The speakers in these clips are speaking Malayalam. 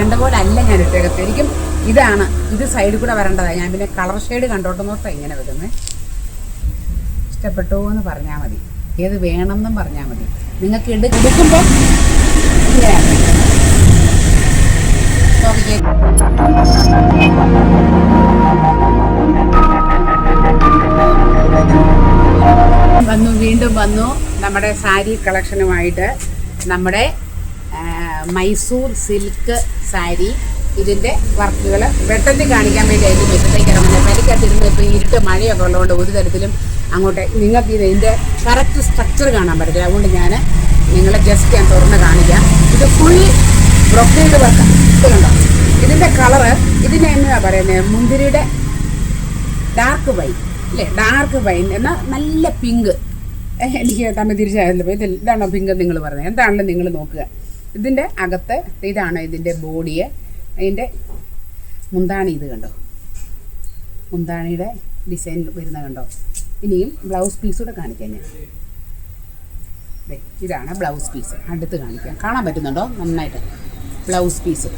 ഇടേണ്ട പോലെ അല്ല ഞാൻ ഇട്ടേക്കത്ത്. എനിക്കും ഇതാണ് ഇത് സൈഡിൽ കൂടെ വരേണ്ടതാണ് ഞാൻ പിന്നെ കളർ ഷെയ്ഡ് കണ്ടോട്ട് നോക്കാം ഇങ്ങനെ വരുന്നത് ഇഷ്ടപ്പെട്ടോ എന്ന് പറഞ്ഞാൽ മതി. ഏത് വേണമെന്നും പറഞ്ഞാൽ മതി. നിങ്ങൾക്ക് എടു എടുക്കുമ്പോൾ വന്നു വീണ്ടും വന്നു. നമ്മുടെ സാരി കളക്ഷനുമായിട്ട് നമ്മുടെ മൈസൂർ സിൽക്ക് സാരി. ഇതിന്റെ വർക്കുകൾ പെട്ടെന്ന് കാണിക്കാൻ വേണ്ടിയായിരുന്നു മുറ്റത്തേക്ക് ഇറങ്ങുന്നത് പരിക്കത്തിരുന്ന് ഇപ്പോൾ ഇരുട്ട് മഴയൊക്കെ ഉള്ളതുകൊണ്ട് ഒരു തരത്തിലും അങ്ങോട്ട് നിങ്ങൾക്ക് ഇതിന്റെ കറക്റ്റ് സ്ട്രക്ചർ കാണാൻ പറ്റില്ല അതുകൊണ്ട് ഞാൻ നിങ്ങളെ ജസ്റ്റ് ഞാൻ തുറന്ന് കാണിക്കാം. ഇത് ഫുൾ ബ്രൊക്കേഡ് വർക്കാണ് ഇത് കണ്ടോ ഇതിന്റെ കളറ് ഇതിനെ എന്നാ പറയുന്നത് മുന്തിരിയുടെ ഡാർക്ക് വൈൻ അല്ലേ? ഡാർക്ക് വൈൻ എന്നാൽ നല്ല പിങ്ക് എനിക്ക് തമ്മിൽ തിരിച്ചായല്ലോ ഇത് ഇതാണോ പിങ്ക് നിങ്ങൾ പറഞ്ഞത് എന്താണല്ലോ നിങ്ങൾ നോക്കുക. ഇതിന്റെ അകത്ത് ഇതാണ് ഇതിന്റെ ബോഡിയെ. അതിന്റെ മുന്താണി ഇത് കണ്ടോ? മുന്താണിയുടെ ഡിസൈൻ വരുന്ന കണ്ടോ? ഇനിയും ബ്ലൗസ് പീസ് കൂടെ കാണിക്കാം ഞാൻ. ഇതാണ് ബ്ലൗസ് പീസ് അടുത്ത് കാണിക്കാം. കാണാൻ പറ്റുന്നുണ്ടോ? നന്നായിട്ട്. ബ്ലൗസ് പീസ്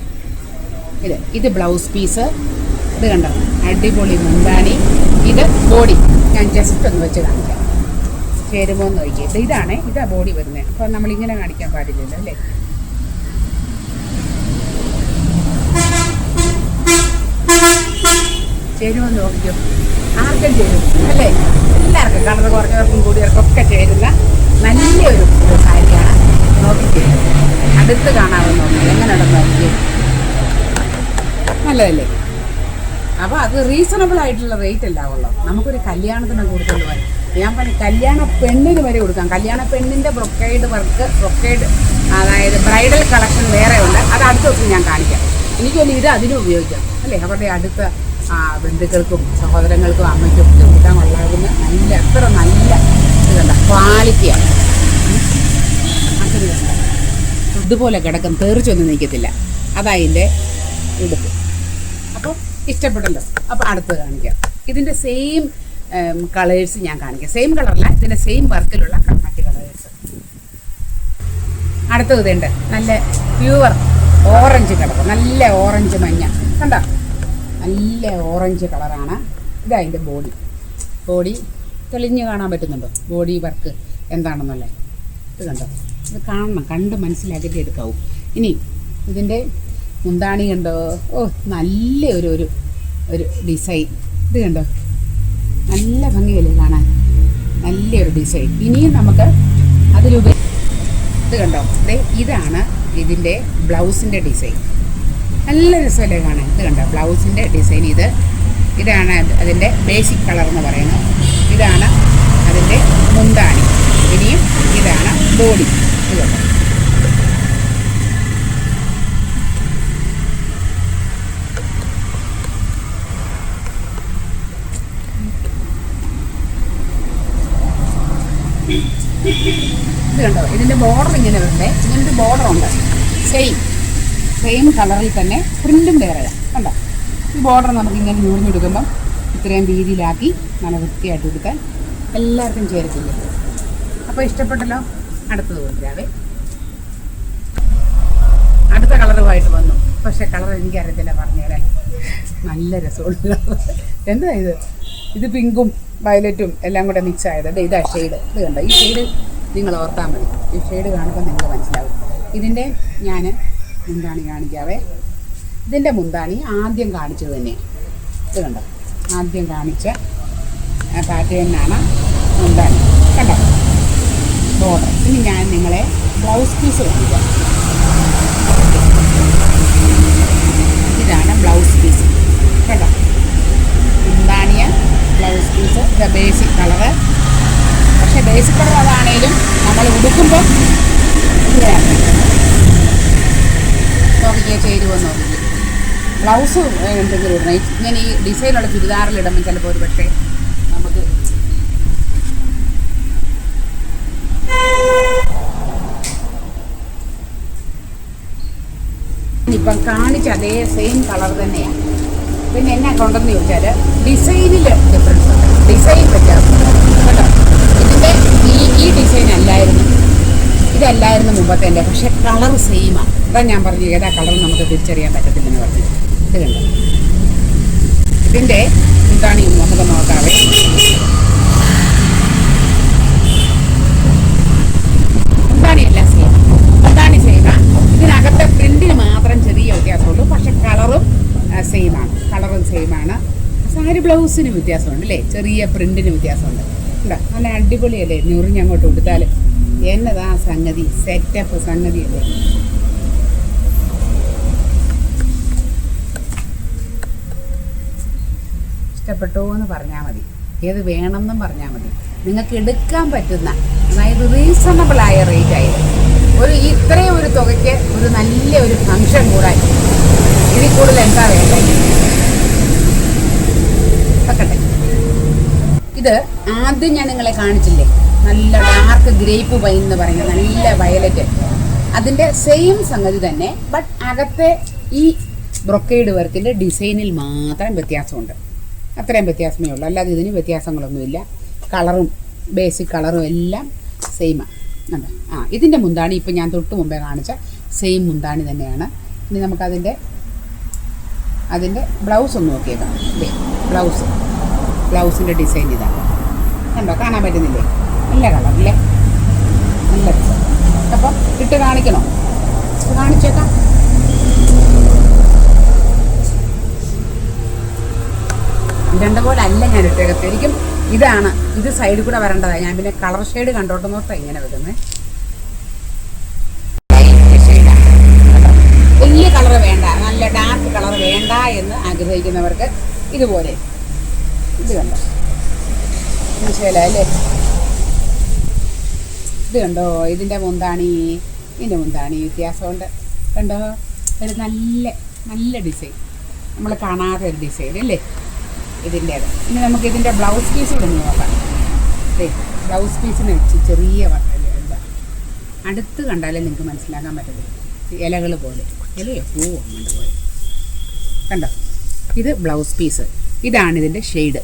ഇത് ഇത് ബ്ലൗസ് പീസ് ഇത് കണ്ടോ? അടിപൊളി മുന്താണി. ഇത് ബോഡി ഞാൻ ജസ്റ്റ് ഒന്ന് വെച്ച് കാണിക്കാം. ചേരുമോ എന്ന് നോക്കിയിട്ട് ഇതാണ് ഇതാ ബോഡി വരുന്നത് അപ്പോൾ നമ്മളിങ്ങനെ കാണിക്കാൻ പാടില്ലല്ലോ അല്ലേ? ചേരുമോ ചോദിക്കും. നോക്കിയോ ആർക്കും ചേരും അല്ലേ? എല്ലാവർക്കും കളർ കുറഞ്ഞവർക്കും കൂടിയവർക്കും ഒക്കെ ചേരുന്ന നല്ലൊരു കാര്യമാണ്. നോക്കിക്കേ. അടുത്ത് കാണാമെന്ന് തോന്നുന്നു എങ്ങനെ ഉണ്ടെന്ന് നോക്കിയേ നല്ലതല്ലേ? അപ്പോൾ അത് റീസണബിൾ ആയിട്ടുള്ള റേറ്റ് അല്ല ഉള്ളത്. നമുക്കൊരു കല്യാണത്തിന് കൊടുത്തുകൊണ്ട് വരും. ഞാൻ പറഞ്ഞു കല്യാണ പെണ്ണിന് വരെ കൊടുക്കാം. കല്യാണ പെണ്ണിന്റെ ബ്രൊക്കേഡ് വർക്ക് ബ്രൊക്കേഡ് അതായത് ബ്രൈഡൽ കളക്ഷൻ വേറെ ഉണ്ട്. അത് അടുത്ത ദിവസം ഞാൻ കാണിക്കാം. എനിക്ക് ഇത് അതിനും ഉപയോഗിക്കാം. അല്ലേ? അവരുടെ അടുത്ത ബന്ധുക്കൾക്കും സഹോദരങ്ങൾക്കും അമ്മയ്ക്കും ഒക്കെ കൊടുക്കാൻ കൊള്ളാവുന്ന നല്ല എത്ര നല്ല ഇത് കണ്ട? ക്വാളിറ്റിയാണ് ഇതുപോലെ കിടക്കും തെറിച്ചൊന്നും നിൽക്കത്തില്ല. അതതിന്റെ ഉടുപ്പ്. അപ്പോൾ ഇഷ്ടപ്പെട്ടല്ലോ. അപ്പോൾ അടുത്ത് കാണിക്കാം. ഇതിന്റെ സെയിം കളേഴ്സ് ഞാൻ കാണിക്കാം. സെയിം കളറല്ല ഇതിന്റെ സെയിം വർക്കിലുള്ള മറ്റ് കളേഴ്സ് അടുത്തത് ഇതുണ്ട്. നല്ല പ്യുവർ ഓറഞ്ച് കിടക്കും നല്ല ഓറഞ്ച് മഞ്ഞ. കണ്ടോ? നല്ല ഓറഞ്ച് കളറാണ് ഇതാ അതിന്റെ ബോഡി ബോഡി തെളിഞ്ഞ് കാണാൻ പറ്റുന്നുണ്ടോ? ബോഡി വർക്ക് എന്താണെന്നല്ലേ? ഇത് കണ്ടോ? ഇത് കാണണം. കണ്ട് മനസ്സിലാക്കിയിട്ട് എടുക്കാവൂ. ഇനി ഇതിന്റെ മുന്താണി കണ്ടോ? ഓ നല്ല ഒരു ഒരു ഒരു ഡിസൈൻ ഇത് കണ്ടോ? നല്ല ഭംഗിയല്ലേ കാണാൻ? നല്ലൊരു ഡിസൈൻ ഇനിയും നമുക്ക് അതിലുപരി ഇത് കണ്ടോ? അതെ ഇതാണ് ഇതിന്റെ ബ്ലൗസിന്റെ ഡിസൈൻ നല്ല രസമല്ലേ കാണാൻ? ഇത് കണ്ടോ? ബ്ലൗസിന്റെ ഡിസൈൻ ഇത്. ഇതാണ് അത് അതിന്റെ ബേസിക് കളർ എന്ന് പറയുന്നത്. ഇതാണ് അതിന്റെ മുന്താണി. ഇനിയും ഇതാണ് ബോഡി ഇത് കണ്ടോ? ഇത് കണ്ടോ? ഇതിന്റെ ബോർഡർ ഇങ്ങനെ വരണ്ടേ? ഇങ്ങനൊരു ബോർഡർ ഉണ്ട്. സെയിം സെയിം കളറിൽ തന്നെ പ്രിന്റും വേറെയാണ് കണ്ടോ? ഈ ബോർഡർ നമുക്ക് ഇങ്ങനെ ഞൂറിഞ്ഞെടുക്കുമ്പം ഇത്രയും രീതിയിലാക്കി നല്ല വൃത്തിയായിട്ട് കൊടുക്കാൻ എല്ലാവർക്കും ചേരത്തില്ലേ. അപ്പോൾ ഇഷ്ടപ്പെട്ടല്ലോ? അടുത്തത് കൊടുക്കാവേ. അടുത്ത കളറുമായിട്ട് വന്നു. പക്ഷേ കളർ എനിക്കറിയത്തില്ല പറഞ്ഞുതരാൻ നല്ല രസമുള്ള എന്താ ഇത്? ഇത് പിങ്കും വയലറ്റും എല്ലാം കൂടെ മിക്സ് ആയത്. ഇതാ ഷെയ്ഡ് ഇത് കണ്ടോ? ഈ ഷെയ്ഡ് നിങ്ങൾ ഓർത്താൽ മതി. ഈ ഷെയ്ഡ് കാണുമ്പോൾ നിങ്ങൾക്ക് മനസ്സിലാവും. ഇതിന്റെ ഞാൻ മുന്താണി കാണിക്കാവേ. ഇതിന്റെ മുന്താണി ആദ്യം കാണിച്ചത് തന്നെയാണ് ഇത് കണ്ടോ? ആദ്യം കാണിച്ച പാറ്റേണിനാണ് മുന്താണി. കണ്ടോ? ബോർഡർ ഇനി ഞാൻ നിങ്ങളെ ബ്ലൗസ് പീസ് കാണിക്കാം. ഇതാണ് ബ്ലൗസ് പീസ് കേട്ടോ മുന്താണിയ ബ്ലൗസ് പീസ് ഇത് ബേസിക് കളറ് പക്ഷേ ബേസിക് കളർ അതാണേലും നമ്മൾ ഉടുക്കുമ്പോൾ ഇങ്ങനെയാണ് നോക്കിക്കേ ചേരുവെന്ന് പറഞ്ഞു. ബ്ലൗസ് എന്തെങ്കിലും ഇടണം. ഇങ്ങനെ ഈ ഡിസൈനുള്ള ചുരിദാറിലിടുമ്പോൾ ചിലപ്പോൾ ഒരു പക്ഷേ നമുക്ക് ഇപ്പം കാണിച്ച അതേ സെയിം കളർ തന്നെയാണ്. പിന്നെ എന്നാ കൊണ്ടെന്ന് ചോദിച്ചാൽ ഡിസൈനിൽ ഡിഫറൻസ് ഡിസൈൻ വ്യത്യാസം ഇതിന്റെ ഈ ഈ ഡിസൈൻ അല്ലായിരുന്നു. ഇതല്ലായിരുന്നു മുമ്പത്തെ പക്ഷേ കളർ സെയിമാണ് അതാ ഞാൻ പറഞ്ഞു ഏതാ കളർ നമുക്ക് തിരിച്ചറിയാൻ പറ്റത്തില്ലെന്ന് പറഞ്ഞു. ഇത് കണ്ടോ? ഇതിന്റെ എന്താണ് ഈ സെയിമാണ് സാരി ബ്ലൗസിന് വ്യത്യാസമുണ്ട് അല്ലേ? ചെറിയ പ്രിന്റിന് വ്യത്യാസമുണ്ട്. ഉണ്ടോ നല്ല അടിപൊളിയല്ലേ? ഞുറിഞ്ഞങ്ങോട്ട് കൊടുത്താൽ എന്നതാ സംഗതി? സെറ്റപ്പ് സംഗതിയല്ലേ? ഇഷ്ടപ്പെട്ടോ എന്ന് പറഞ്ഞാൽ മതി. ഏത് വേണമെന്നും പറഞ്ഞാൽ മതി. നിങ്ങൾക്ക് എടുക്കാൻ പറ്റുന്ന അതായത് റീസണബിൾ ആയ റേറ്റ് ആയത് ഒരു ഇത്രയും ഒരു തുകയ്ക്ക് ഒരു നല്ല ഒരു ഫംഗ്ഷൻ കൂടാൻ ഇതിൽ കൂടുതൽ എന്താ വേണ്ടത് ഇത് ആദ്യം ഞാൻ നിങ്ങളെ കാണിച്ചില്ലേ? നല്ല ഡാർക്ക് ഗ്രേപ്പ് വൈൻ എന്ന് പറയുന്ന നല്ല വയലറ്റ് അതിന്റെ സെയിം സംഗതി തന്നെ ബട്ട് അകത്തെ ഈ ബ്രൊക്കേഡ് വർക്കിന്റെ ഡിസൈനിൽ മാത്രം വ്യത്യാസമുണ്ട്. അത്രയും വ്യത്യാസമേ ഉള്ളൂ. അല്ലാതെ ഇതിന് വ്യത്യാസങ്ങളൊന്നുമില്ല. കളറും ബേസിക് കളറും എല്ലാം സെയിമാണ് അതെ ആ ഇതിന്റെ മുന്താണി ഇപ്പം ഞാൻ തൊട്ട് മുമ്പേ കാണിച്ച സെയിം മുന്താണി തന്നെയാണ്. ഇനി നമുക്കതിന്റെ അതിന്റെ ബ്ലൗസ് ഒന്ന് നോക്കിയേക്കാം. ദേ ബ്ലൗസ് ബ്ലൗസിന്റെ ഡിസൈൻ ഇതാണ് കണ്ടോ? കാണാൻ പറ്റുന്നില്ലേ? നല്ല കളറല്ലേ നല്ല അപ്പം ഇട്ട് കാണിക്കണോ? കാണിച്ചേക്കാം. ഇടേണ്ട പോലെ അല്ല ഞാൻ ഇട്ടേക്കത്ത്. ശരിക്കും ഇതാണ് ഇത് സൈഡിൽ കൂടെ വരേണ്ടതാണ് ഞാൻ പിന്നെ കളർ ഷെയ്ഡ് കണ്ടോട്ട് നോക്കാം ഇങ്ങനെ വരുന്നത് വലിയ കളർ വേണ്ട നല്ല ഡാർക്ക് കളർ വേണ്ട എന്ന് ആഗ്രഹിക്കുന്നവർക്ക് ഇതുപോലെ. ഇത് കണ്ടോ? മനസ്സിലായല്ലേ? ഇത് കണ്ടോ? ഇതിന്റെ മുന്താണി ഇതിന്റെ മുന്താണി വ്യത്യാസമുണ്ട്. കണ്ടോ? ഒരു നല്ല നല്ല ഡിസൈൻ നമ്മൾ കാണാത്ത ഒരു ഡിസൈൻ അല്ലേ? ഇതിന്റേത്. ഇനി നമുക്ക് ഇതിന്റെ ബ്ലൗസ് പീസ് കൂടെ നോക്കാം. ബ്ലൗസ് പീസിന് വെച്ച് ചെറിയ എന്താ? അടുത്ത് കണ്ടാലേ നിങ്ങൾക്ക് മനസ്സിലാക്കാൻ പറ്റത്തില്ല ഇലകൾ പോലെ. ഇലയോ? പൂവോ അങ്ങോട്ട് പോലെ കണ്ടോ? ഇത് ബ്ലൗസ് പീസ്. ഇതാണ് ഇതിന്റെ ഷെയ്ഡ്.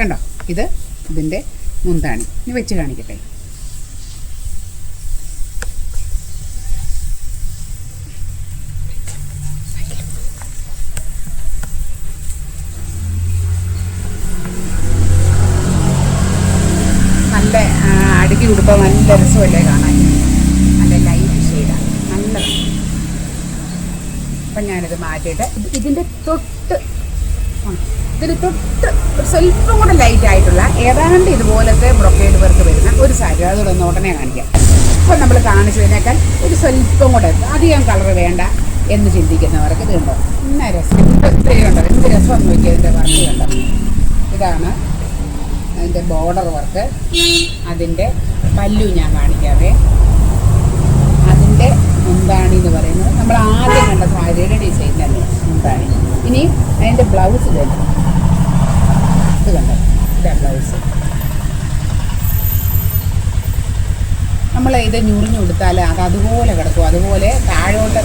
കണ്ടോ? ഇത് ഇതിന്റെ മുന്താണി. ഇനി വെച്ച് കാണിക്കട്ടെ നല്ല ആ, അടുക്കി ഉടുപ്പം നല്ല രസമല്ലേ കാണാൻ? നല്ല ലൈറ്റ് ഷെയ്ഡാണ് നല്ലതാണ് അപ്പം ഞാനിത് മാറ്റിയിട്ട് ഇത് ഇതിന്റെ തൊട്ട് ഇതിന് തൊട്ട് ഒരു സ്വല്പം കൂടെ ലൈറ്റ് ആയിട്ടുള്ള ഏതാണ്ട് ഇതുപോലത്തെ ബ്രൊക്കേഡ് വർക്ക് വരുന്ന ഒരു സാരി. അതുകൂടെ ഒന്ന് ഉടനെ കാണിക്കാം. ഇപ്പം നമ്മൾ കാണിച്ചതിനേക്കാൾ ഒരു സ്വല്പം കൂടെ അധികം കളർ വേണ്ട എന്ന് ചിന്തിക്കുന്നവർക്ക് ഇത് കണ്ടോ? ഇന്ന രസം. ഇത്രയുണ്ടോ എന്ത് രസം നോക്കിയത് ഇതിന്റെ വർക്ക് കണ്ടോ? ഇതാണ് അതിന്റെ ബോർഡർ വർക്ക് അതിന്റെ പല്ലു ഞാൻ കാണിക്കാവേ. അതിന്റെ മുന്താണി എന്ന് പറയുന്നത്. നമ്മൾ ആദ്യം കണ്ട സാരിയുടെ ഡിസൈൻ തന്നെ മുന്താണി ഇനി അതിന്റെ ബ്ലൗസ് തന്നെ ഇത് കണ്ടോ? ഇതാ ബ്ലൗസ് നമ്മൾ ഇത് ഞുറിഞ്ഞു കൊടുത്താൽ അത് അതുപോലെ കിടക്കും. അതുപോലെ താഴോട്ട്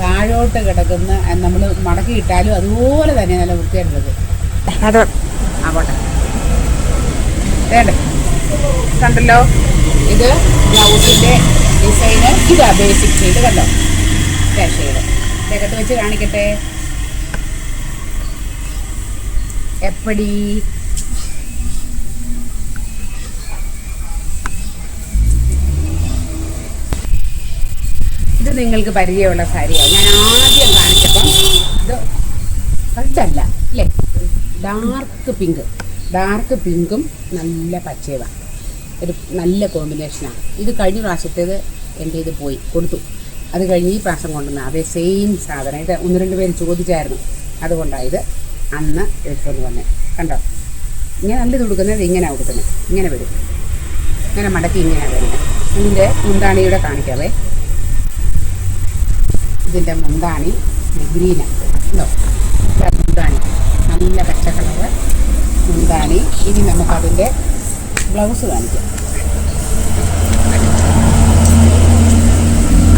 താഴോട്ട് കിടക്കുന്ന നമ്മൾ മടക്കി ഇട്ടാലും അതുപോലെ തന്നെ നല്ല വൃത്തിയായിട്ടുള്ളത്. കിടക്കും ആവട്ടെ വേണ്ടേ? കണ്ടല്ലോ? ഇത് ബ്ലൗസിന്റെ ഡിസൈന് ഇതാ ബേസിക് ചെയ്ത് കണ്ടോ? ഷെയ്ഡ് ഇതൊക്കെ വെച്ച് കാണിക്കട്ടെ? എപ്പടി? ഇത് നിങ്ങൾക്ക് പരിചയമുള്ള സാരിയാണ് ഞാൻ ആദ്യം കാണിച്ചപ്പം ഇത് റെഡല്ല അല്ലേ? ഡാർക്ക് പിങ്ക് ഡാർക്ക് പിങ്കും നല്ല പച്ചയുമാണ് ഒരു നല്ല കോമ്പിനേഷനാണ് ഇത് കഴിഞ്ഞ പ്രാവശ്യത്തേത് എന്റെ ഇത് പോയി? കൊടുത്തു. അത് കഴിഞ്ഞ് ഈ പ്രാവശ്യം കൊണ്ടുവന്ന അതേ സെയിം സാധനം. ഇത് ഒന്ന് രണ്ട് പേര് ചോദിച്ചായിരുന്നു. അതുകൊണ്ടായത് അന്ന് എടുത്തുകൊണ്ട് വന്നത് കണ്ടോ? ഇങ്ങനെ നല്ലത് കൊടുക്കുന്നത് ഇങ്ങനെയാണ് കൊടുക്കുന്നത്. ഇങ്ങനെ വരും. ഇങ്ങനെ മടക്കി ഇങ്ങനെയാണ് വരുന്നത്. ഇതിന്റെ മുന്താണിയുടെ കാണിക്കാവേ. ഇതിന്റെ മുന്താണി ഗ്രീനാണ് ഉണ്ടോ ഇതാ മുന്താണി. നല്ല പച്ച കളറ് മുന്താണി ഇനി നമുക്കതിന്റെ ബ്ലൗസ് കാണിക്കാം.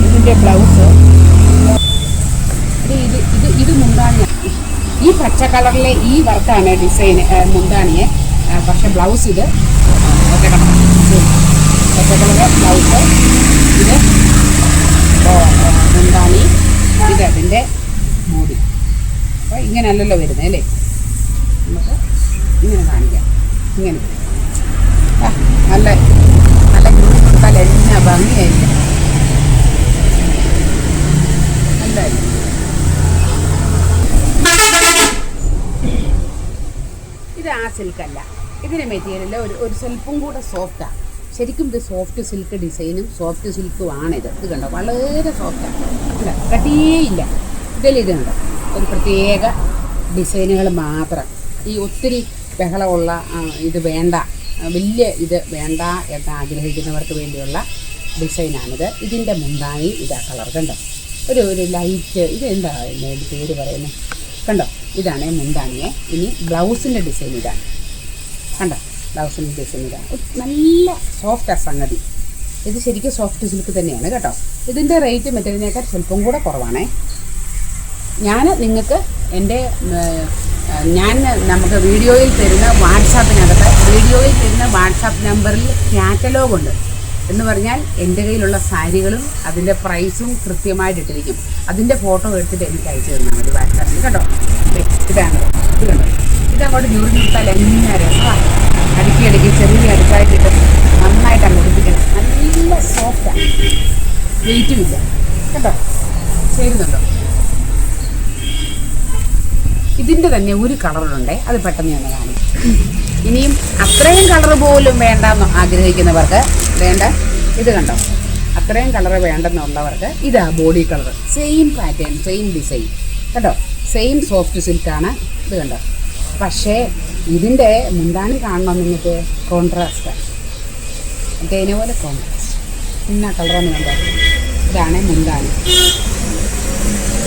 ഇതിന്റെ ബ്ലൗസ് ഇത് ഇത് ഇത് മുന്താണിയ. ഈ പച്ച കളറിലെ ഈ വർക്കാണ് ഡിസൈൻ മുന്താണിയെ. പക്ഷെ ബ്ലൗസ് ഇത് പച്ച കളർ. ബ്ലൗസ് ഇത് മുന്താണി. ഇത് അതിന്റെ മൂടി. അപ്പോൾ ഇങ്ങനെയല്ലല്ലോ വരുന്നത് അല്ലേ? നമുക്ക് ഇങ്ങനെ കാണിക്കാം. ഇങ്ങനെ. നല്ല നല്ല നല്ല കൊടുത്താൽ എന്നാ ഭംഗിയായിരിക്കും. ഇത് ആ സിൽക്കല്ല. ഇതിന്റെ മെറ്റീരിയൽ ഒരു ഒരു സ്വല്പം കൂടെ സോഫ്റ്റാണ് ശരിക്കും ഇത് സോഫ്റ്റ് സിൽക്ക് ഡിസൈനും സോഫ്റ്റ് സിൽക്കും ആണ് ഇത് കണ്ടോ? വളരെ സോഫ്റ്റാണ് ഇല്ല കട്ടിയേ ഇല്ല ഇതിൽ ഇത് കണ്ടോ ഒരു പ്രത്യേക ഡിസൈനുകൾ മാത്രം. ഈ ഒത്തിരി ബഹളമുള്ള ഇത് വേണ്ട വലിയ ഇത് വേണ്ട എന്ന് ആഗ്രഹിക്കുന്നവർക്ക് വേണ്ടിയുള്ള ഡിസൈനാണിത്. ഇതിന്റെ മുന്താണി ഇതാ കളർ കണ്ടോ? ഒരു ഒരു ലൈറ്റ് ഇതെന്താ എന്റെ പേര് പറയുന്നത് കണ്ടോ? ഇതാണ് മുന്താണിയെ. ഇനി ബ്ലൗസിന്റെ ഡിസൈൻ ഇതാണ് കണ്ടോ? ബ്ലൗസിന്റെ ഡിസൈൻ ഇതാണ് നല്ല സോഫ്റ്റ് സംഗതി. ഇത് ശരിക്കും സോഫ്റ്റ് സിൽക്ക് തന്നെയാണ് കേട്ടോ. ഇതിന്റെ റേറ്റ് മറ്റേതിനേക്കാൾ സ്വല്പം കൂടെ കുറവാണേ. ഞാൻ നിങ്ങൾക്ക് എന്റെ ഞാൻ നമുക്ക് വീഡിയോയിൽ തരുന്ന വാട്സാപ്പിനകത്ത് വീഡിയോയിൽ തരുന്ന വാട്സാപ്പ് നമ്പറിൽ കാറ്റലോഗ് ഉണ്ട്. എന്ന് പറഞ്ഞാൽ എന്റെ കയ്യിലുള്ള സാരികളും അതിന്റെ പ്രൈസും കൃത്യമായിട്ട് ഇട്ടിരിക്കും. അതിന്റെ ഫോട്ടോ എടുത്തിട്ട് എനിക്ക് അയച്ചു തന്നാൽ മതി വാട്സാപ്പിൽ. കേട്ടോ ഇതാണ്. ഇത് കണ്ടോ? ഇതങ്ങോട്ട് ഞുറി നിർത്താൽ എങ്ങനെ രസമാണ് അടുക്കി അടുക്കി ചെറിയ അടുക്കായിട്ടിട്ട് നന്നായിട്ട് അങ്ങ് ഒടിപ്പിക്കണം നല്ല സോഫ്റ്റാണ് വെയിറ്റും ഇല്ല. കേട്ടോ ചേരുന്നുണ്ടോ? ഇതിന്റെ തന്നെ ഒരു കളറുണ്ട് അത് പെട്ടെന്ന് ഞാൻ കാണും ഇനിയും അത്രയും കളർ പോലും വേണ്ടെന്ന് ആഗ്രഹിക്കുന്നവർക്ക് വേണ്ട ഇത് കണ്ടോ? അത്രയും കളർ വേണ്ടെന്നുള്ളവർക്ക് ഇതാ body colour same pattern same design കേട്ടോ സെയിം സോഫ്റ്റ് സിൽക്കാണ് ഇത് കണ്ടോ? പക്ഷേ ഇതിന്റെ മുന്താണി കാണണം നിങ്ങൾക്ക്? കോൺട്രാസ്റ്റ് മറ്റേതിനെ പോലെ കോൺട്രാസ്റ്റ് ഇന്ന കളറാണ് വേണ്ടത് ഇതാണ് മുന്താണി.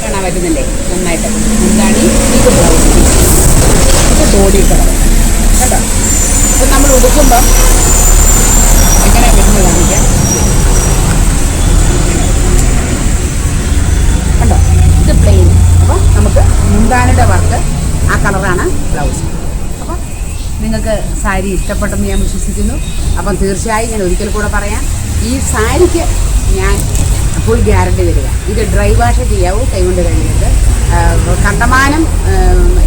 കാണാൻ പറ്റുന്നില്ലേ? നന്നായിട്ട്. എന്താണ് ഇത് ബ്ലൗസ് ഇത് ബോഡി കളർ കേട്ടോ? അപ്പം നമ്മൾ ഉടുക്കുമ്പം എങ്ങനെ വരുന്നത് കാണിക്കാം. കണ്ടോ? ഇത് പ്ലെയിൻ അപ്പോൾ നമുക്ക് മുന്താനയുടെ വർക്ക് ആ കളറാണ് ബ്ലൗസ് അപ്പോൾ നിങ്ങൾക്ക് സാരി ഇഷ്ടപ്പെട്ടെന്ന് ഞാൻ വിശ്വസിക്കുന്നു. അപ്പം തീർച്ചയായും ഞാൻ ഒരിക്കൽ കൂടെ പറയാം. ഈ സാരിക്ക് ഞാൻ ഫുൾ ഗ്യാരണ്ടി വരിക ഇത് ഡ്രൈ വാഷ് ചെയ്യാവൂ കൈകൊണ്ട് കഴിയുന്നത് കണ്ടമാനം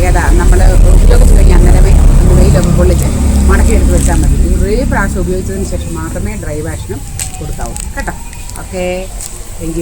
ഏതാ നമ്മൾ ഉപയോഗിച്ച് കഴിഞ്ഞാൽ അന്നേരമേ വെയിലൊക്കെ പൊള്ളിച്ച് മടക്കി എടുത്ത് വെച്ചാൽ മതി. കുറേ പ്രാവശ്യം ഉപയോഗിച്ചതിന് ശേഷം മാത്രമേ ഡ്രൈ വാഷിനും കൊടുക്കാവൂ. കേട്ടോ? Okay thank